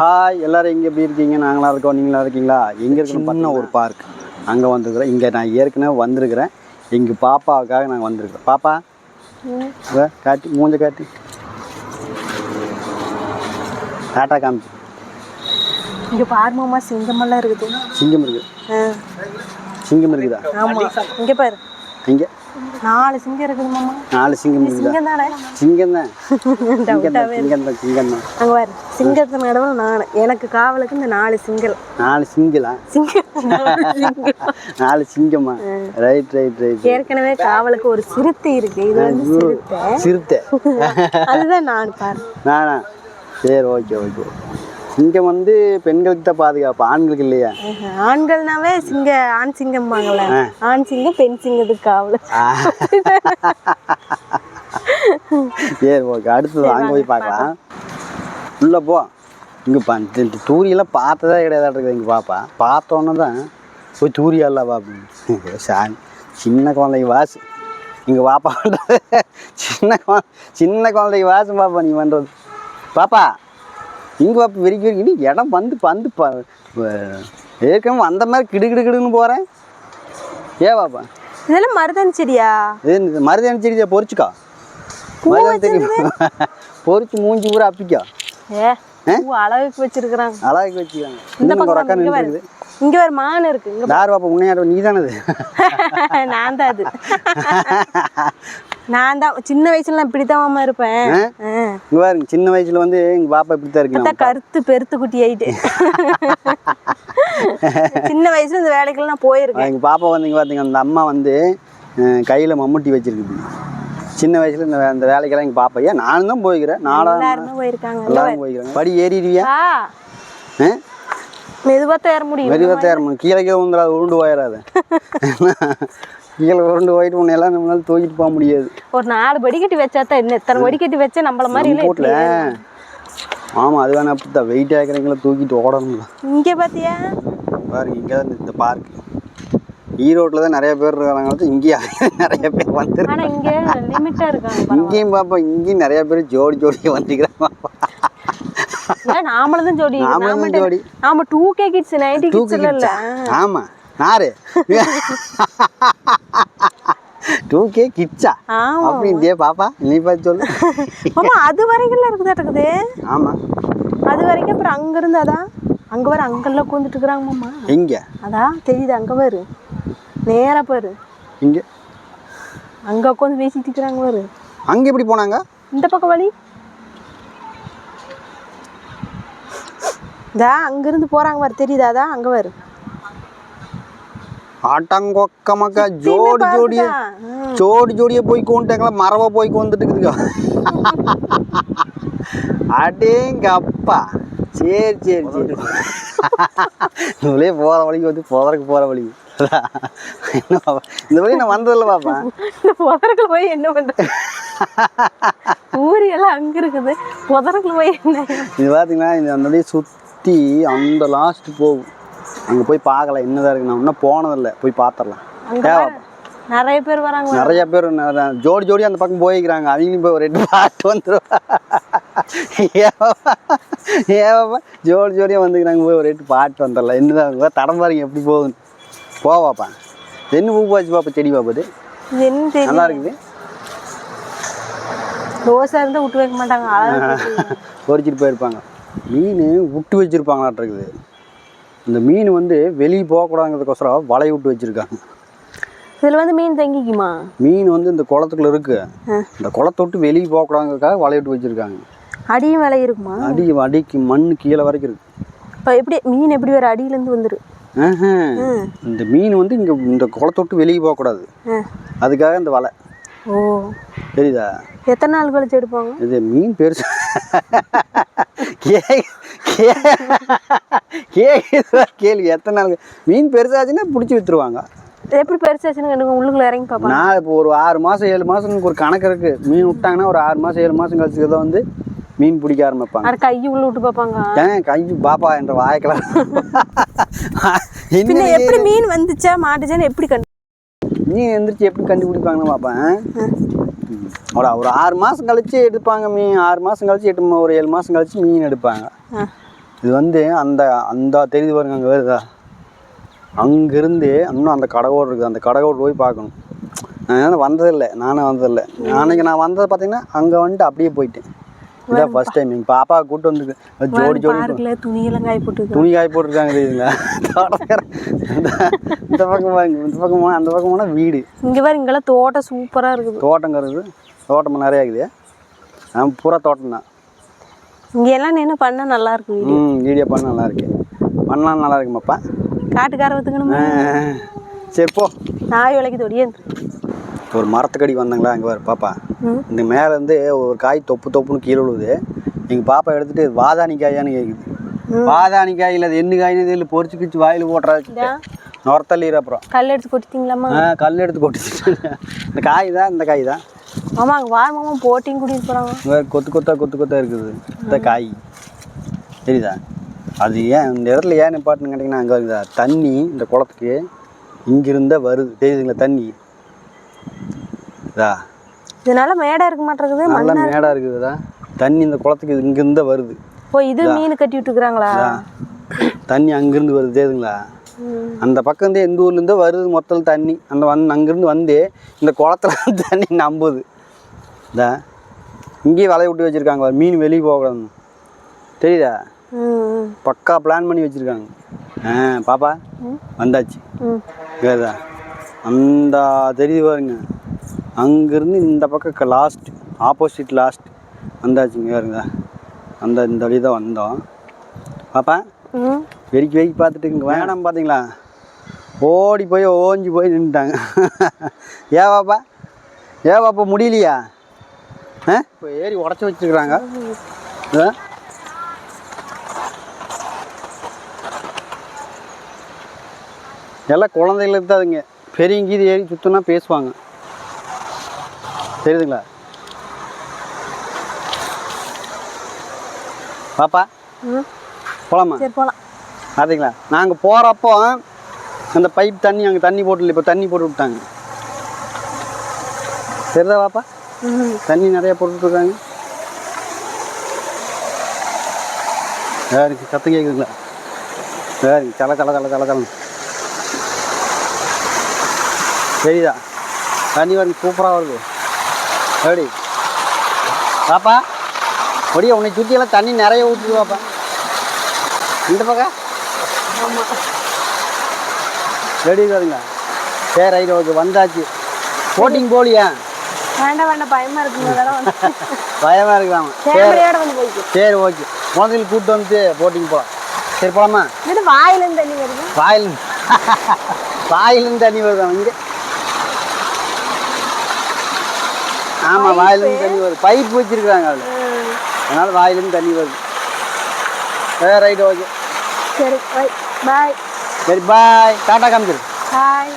Hi எல்லாரும் எங்கே எப்படி இருக்கீங்க? நாங்களாம் இருக்கோம். நீங்களா இருக்கீங்களா? எங்கே இருக்கணும் சின்ன ஒரு பார்க் அங்கே வந்திருக்கிறேன் இங்கே நான் ஏற்கனவே வந்திருக்கிறேன். எங்கள் பாப்பாவுக்காக நான் வந்திருக்கிறேன் பாப்பா காட்டி மூஞ்ச காட்டி. டாட்டா காமிச்சு. இங்க பாருமாமா சிங்கமெல்லாம் இருக்குது. சிங்கம் இருக்குது சிங்கம் இருக்குதா? ஆமா. இங்க பாரு. இங்கே. நாலு சிங்கம் இருக்குது மாமா. நாலு சிங்கம் சிங்கம் தானே? சிங்கம் தான். சிங்கம் தான் சிங்கம் தான் சிங்கம் தான். அங்க பாரு சிங்கத்தின் நடுவில் நான் எனக்கு காவலுக்கு இந்த நாலு சிங்கல் நாலு நாலு சிங்கம். நாலு சிங்கமா ரைட் ரைட் ரைட் ஏற்கனவே காவலுக்கு ஒரு சிறுத்தை இருக்கு. இது வந்து சிறுத்தை. சிறுத்தை. அதுதான் நான் பாரு. நானா? சரி ஓகே ஓகே சிங்கம் வந்து பெண்களுக்கு தான் பாதுகாப்பு ஆண்களுக்கு இல்லையா? ஆண்கள்னாவே சிங்க ஆண் சிங்கம்பாங்கல்ல. ஆண் சிங்கம் பெண் சிங்கத்துக்கு காவல். சரி ஓகே அடுத்தது அங்கே போய் பார்க்கலாம். உள்ளே போ. இங்கே பா தூரியெல்லாம் பார்த்ததே கிடையாது இருக்குது இங்கே பாப்பா. பார்த்தோன்னே தான் போய் தூரியால அப்படின்னு. சாமி சின்ன குழந்தைக்கு வாசு. இங்கே பாப்பா பண்ணுறது சின்ன குழ சின்ன குழந்தைக்கு வாசு பாப்பா நீ பண்ணுறது பாப்பா இங்கே பாப்பா வெறிக்கி வெறிக்கி. நீ இடம் வந்து வந்து பா ஏற்கனவே அந்த மாதிரி கிடு கிடு கிடுன்னு போகிறேன் ஏ பாப்பா இதெல்லாம் மருதன் செடியா? இது மருதாணி செடியை பொறிச்சுக்கோ. மருதாணி பொறிச்சு மூஞ்சி பூரா அப்பிக்கோ. ஏ பூ அளவுக்கு வச்சிருக்கிறாங்க. அழகு வச்சுக்காங்க இந்த பக்கம் இங்க பாரு. நின்றுருக்குது. இங்க ஒரு மான் இருக்கு. இங்க யார் பாப்பா உன்னையாட நீ தானது நான் தான் அது. நான் தான் சின்ன வயசுல நான் இப்படித்தான் மாமா இருப்பேன். இங்கே பாருங்க சின்ன வயசுல வந்து எங்கள் பாப்பா இப்படி தான் இருக்கு கருத்து பெருத்து குட்டி ஆயிட்டு சின்ன வயசுல இந்த வேலைக்கெல்லாம் நான் போயிருக்கேன். எங்கள் பாப்பா வந்து இங்கே பார்த்தீங்க அந்த அம்மா வந்து கையில் மம்முட்டி வச்சிருக்குது. சின்ன வயசுல இந்த இந்த வேலைக்கெல்லாம் எங்கள் பாப்பா ஏன் நானும் தான் போய்க்கிறேன் நானும் போயிருக்காங்க. எல்லாரும் போய்க்கிறேன் படி ஏறிடுவியா? ஆ ஆ மெதுவா தேர முடியும் மெதுவாக தேரணும் கீழே கீழே வந்துடாது உருண்டு போயிடாது கீழே உருண்டு போயிட்டு உன்னை எல்லாம் நம்மளால தூக்கிட்டு போக முடியாது. ஒரு நாலு படிக்கட்டி வச்சா தான் என்ன எத்தனை படிக்கட்டி வச்சா நம்மள மாதிரி இல்லை ஆமாம் அது வேணா அப்படி தான் வெயிட் ஆகிறவங்கள தூக்கிட்டு ஓடணும் இங்க பாத்தியா? பாருங்க இங்கே தான் இந்த பார்க் ஈரோட்டில் தான் நிறைய பேர் இருக்கிறாங்க இங்கேயே நிறைய பேர் வந்துருக்கு ஆனா இங்க லிமிட்டா இருக்காங்க பாருங்க. இங்கேயும் பாப்பா இங்கேயும் நிறைய பேர் ஜோடி ஜோடி வந்துக்கிறாங்க நாமளும் தான் ஜோடி. நாமளும் தான் ஜோடி. நாம two K kids ninety kids இல்ல ஆமாம் நாரு டூ கே கிட்ஸா ஆமா. அப்படின்ட்டே பாப்பா. நீ பார்த்து சொல்லு. ஆமா அது வரைக்கும் இருக்குதா இருக்குது ஆமாம் அது வரைக்கும் அப்புறம் அங்க இருந்து அதான் அங்க வர அங்கெல்லாம் உட்காந்துட்டு இருக்கிறாங்க மாமா. எங்கே? அதான் தெரியுது அங்க பாரு. நேரா பாரு. இங்கே. அங்க உட்காந்து பேசிட்டு இருக்கிறாங்க பாரு. அங்கே எப்படி போனாங்க? இந்த பக்கம் வழி. இதா அங்க இருந்து போறாங்க பாரு தெரியுதா அங்க பாரு. ஆட்டாங்கொக்க மக்கா ஜோடி ஜோடியே. ஜோடி ஜோடியே போய் கொண்டுட்டாங்களா? மரவா போய் கொண்டுட்டு இருக்குதுக்கா அடேங்க அப்பா சரி சரி சரி. இதுலயே போகிற வழிக்கு வந்து புதருக்கு போகிற வழி. இந்த வழி நான் வந்ததில்ல பாப்பா. இந்த புதருக்குள்ள போய் என்ன பண்றது ஊரி எல்லாம் அங்க இருக்குது. புதருக்குள்ள போய் என்ன? இது பார்த்தீங்கன்னா இந்த அந்த வழியை சுற்றி அந்த லாஸ்ட் போகும் அங்கே போய் பார்க்கலாம் என்னதான் இருக்கு. நான் இன்னும் போனதில்லை. போய் பார்த்துடலாம் பாரு, நிறைய பேர் வராங்க. நிறைய பேர் ஜோடி ஜோடி அந்த பக்கம் போய்க்கிறாங்க. அவங்களும் போய் ஒரு ரெண்டு பாட்டு வந்துடும் ஏவாப்பா ஜோடி ஜோடியாக வந்துக்கிறாங்க. போய் ஒரு ரெண்டு பாட்டு வந்துடலாம் என்னதான் தடம் பாருங்க எப்படி போகுதுன்னு. போவாப்பா என்ன பூ பாச்சு பாப்பா? செடி பாப்பது நல்லா இருக்குது. ரோஸா இருந்தா விட்டு வைக்க மாட்டாங்க. பொறிச்சிட்டு போயிருப்பாங்க. மீன் விட்டு வச்சுருப்பாங்களாட்டு இருக்குது. இந்த மீன் வந்து வெளியே போகக்கூடாதுங்கிறதுக்கோசரம் வலையை விட்டு வச்சுருக்காங்க. இதுல வந்து மீன் தங்கிக்குமா? மீன் வந்து இந்த குளத்துக்குள்ள இருக்கு. இந்த குளத்தை விட்டு வெளியே போகக்கூடாதுங்கிறதுக்காக வலையை விட்டு வச்சுருக்காங்க. அடியும் விலை இருக்குமா? அடி அடிக்கு மண் கீழே வரைக்கும் இருக்கு. இப்போ எப்படி மீன் எப்படி வர அடியில இருந்து வந்துரு. ஆஹா. இந்த மீன் வந்து இங்கே இந்த குளத்தை விட்டு வெளியே போகக்கூடாது. அதுக்காக இந்த வலை. ஓ. தெரியுதா? எத்தனை நாள் கழிச்சு எடுப்பாங்க? இது மீன் பெருசு. கே கே கேக்குதா கேள்வி. எத்தனை நாள் மீன் பெருசாச்சுன்னா பிடிச்சி விற்றுருவாங்க எப்படி பெருசாச்சுன்னு எனக்கு உள்ளுக்குள்ள இறங்கி பார்ப்பாங்க. நான் இப்போ ஒரு ஆறு மாதம் ஏழு மாதம் ஒரு கணக்கு இருக்குது மீன் விட்டாங்கன்னா ஒரு ஆறு மாதம் ஏழு மாதம் கழிச்சு தான் வந்து மீன் பிடிக்க ஆரம்பிப்பாங்க. அது கை உள்ள விட்டு பார்ப்பாங்க. ஏன் கை பாப்பா என்ற வாய்க்கலாம் எப்படி மீன் வந்துச்சா மாட்டுச்சான்னு எப்படி மீன் எந்திரிச்சு எப்படி கண்டுபிடிப்பாங்கன்னு பார்ப்பேன் அவ்வளோ ஒரு ஆறு மாதம் கழிச்சு எடுப்பாங்க மீன் ஆறு மாதம் கழிச்சு எட்டு ஒரு ஏழு மாதம் கழிச்சு மீன் எடுப்பாங்க. இது வந்து அந்த அந்த தெரியுது பாருங்க அங்கே வருதா அங்கேருந்து இன்னும் அந்த கடகோடு இருக்குது. அந்த கடகோடு போய் பார்க்கணும். நான் வந்ததில்லை. நானும் வந்ததில்லை. அன்னைக்கு நான் வந்தது பார்த்தீங்கன்னா அங்கே வந்துட்டு அப்படியே போயிட்டேன். இதான் ஃபர்ஸ்ட் டைம் எங்கள் பாப்பா கூட்டு வந்து ஜோடி ஜோடி துணியெல்லாம் காய போட்டுருக்கு துணி காய போட்டிருக்காங்க தோட்டக்கார இந்த பக்கம் இந்த பக்கம் போனால் அந்த பக்கம் போனால் வீடு. இங்க பாரு இங்கெல்லாம் தோட்டம் சூப்பரா இருக்குது. தோட்டங்கிறது தோட்டம் நிறையா இருக்குது. ஆ பூரா தோட்டம் தான். இங்க எல்லாம் நின்று பண்ணா நல்லா இருக்கு வீடு. ம் வீடியோ பண்ண நல்லா இருக்கு. பண்ணலாம் நல்லா இருக்குமாப்பா காட்டுக்கார வத்துக்கணுமா சரி போ. நாய் விலைக்கு தொடியே ஒரு மரத்துக்கடி வந்தாங்களா? அங்கே பாரு பாப்பா. இந்த மேலே இருந்து ஒரு காய் தொப்பு தொப்புன்னு கீழே விழுவுது. எங்கள் பாப்பா எடுத்துட்டு வாதாணி காயான்னு கேட்குது காய் இல்லை அது என்ன காயின்னு இதில் பொறிச்சு கிச்சு வாயில் போட்டுறாச்சு இதா? நுரத்தள்ளீர் அப்புறம். கல் எடுத்து கொட்டிட்டீங்களாம்மா? ஆ கல் எடுத்து கொட்டிச்சு இந்த காய் தான் இந்த காய் தான். ஆமா அங்க வா மாமா போட்டிங் கூட்டிட்டு கொத்து கொத்தா கொத்து கொத்தா இருக்குது. இந்த காய். தெரியுதா? அது ஏன் இந்த இடத்துல ஏன் நிப்பாட்டுன்னு கேட்டிங்கன்னா அங்கே இருக்குதா தண்ணி இந்த குளத்துக்கு இங்கிருந்தே வருது. தெரியுதுங்களா தண்ணி? இதா இதனால மேடா இருக்க மாட்டேங்குது நல்ல மேடாக இருக்குதுதா தண்ணி இந்த குளத்துக்கு இங்கிருந்தே வருது. ஓ இது மீன் கட்டி விட்டுக்கிறாங்களா இதா. தண்ணி அங்கிருந்து வருது தெரியுதுங்களா ம். அந்த பக்கம் இருந்து எந்த ஊர்லேருந்தோ வருது மொத்தம் தண்ணி. அந்த வந்து அங்கேருந்து வந்து இந்த குளத்துல தண்ணி நம்புது. இதா. இங்கேயே வலைய விட்டு வச்சுருக்காங்க மீன் வெளியே போகக்கூடாதுன்னு தெரியுதா? பக்கா பிளான் பண்ணி வச்சுருக்காங்க. ஆ பாப்பா. வந்தாச்சு. வேறுதா அந்த தெரியுது பாருங்க. அங்கேருந்து இந்த பக்கம் லாஸ்ட் ஆப்போசிட் லாஸ்ட் வந்தாச்சுங்க வேறுங்க அந்த இந்த வழி தான் வந்தோம். பாப்பா ம். வெறிக்கி வெறிக்கி பார்த்துட்டு இங்கே வேணாம் பார்த்தீங்களா? ஓடி போய் ஓஞ்சி போய் நின்றுட்டாங்க ஏ பாப்பா? ஏ பாப்பா முடியலையா? ஆ? இப்போ ஏறி உடச்சி வச்சுருக்குறாங்க. ஆ? எல்லாம் குழந்தைகளுக்கு தான் அதுங்க. பெரியவங்க இது ஏறி சுற்றினா பேசுவாங்க. தெரியுதுங்களா? பாப்பா ம். போலாமா? சரி போலாம். பார்த்தீங்களா நாங்கள் போகிறப்போ அந்த பைப் தண்ணி அங்கே தண்ணி போட்டு இப்போ தண்ணி போட்டு விட்டாங்க. தெரியுதா பாப்பா? தண்ணி நிறைய போட்டுட்ருக்காங்க யாருக்கு சத்தம் கேட்குதுங்களா யாருக்கு கல கல கல கல கல தெரியுதா? தண்ணி வரைக்கும் சூப்பராக வருது. எப்படி பாப்பா ஒடியா உன்னை சுற்றியெல்லாம் தண்ணி நிறைய ஊற்றுது பாப்பா இந்த பக்கம். ரெடி வருங்களா சரி ரைட் ஓகே வந்தாச்சு. போட்டிங் போலியா? வேண்டாம் வேண்டாம் பயமா இருக்குங்க அதெல்லாம் வந்து. பயமாக இருக்கலாமா சரி. ஓகே. குழந்தைகள் கூப்பிட்டு வந்து போட்டிங் போகலாம் சரி போகலாமா வாயிலேருந்து தண்ணி வருது? வாயில் வாயிலிருந்து தண்ணி வருதா இங்கே? ஆமாம் வாயிலிருந்து தண்ணி வருது. பைப் வச்சிருக்காங்க அதில். அதனால் வாயிலிருந்து தண்ணி வருது. சரி ரைட் ஓகே. சரி பை பாய். சரி பாய். டாட்டா காமிச்சிரு. பாய்.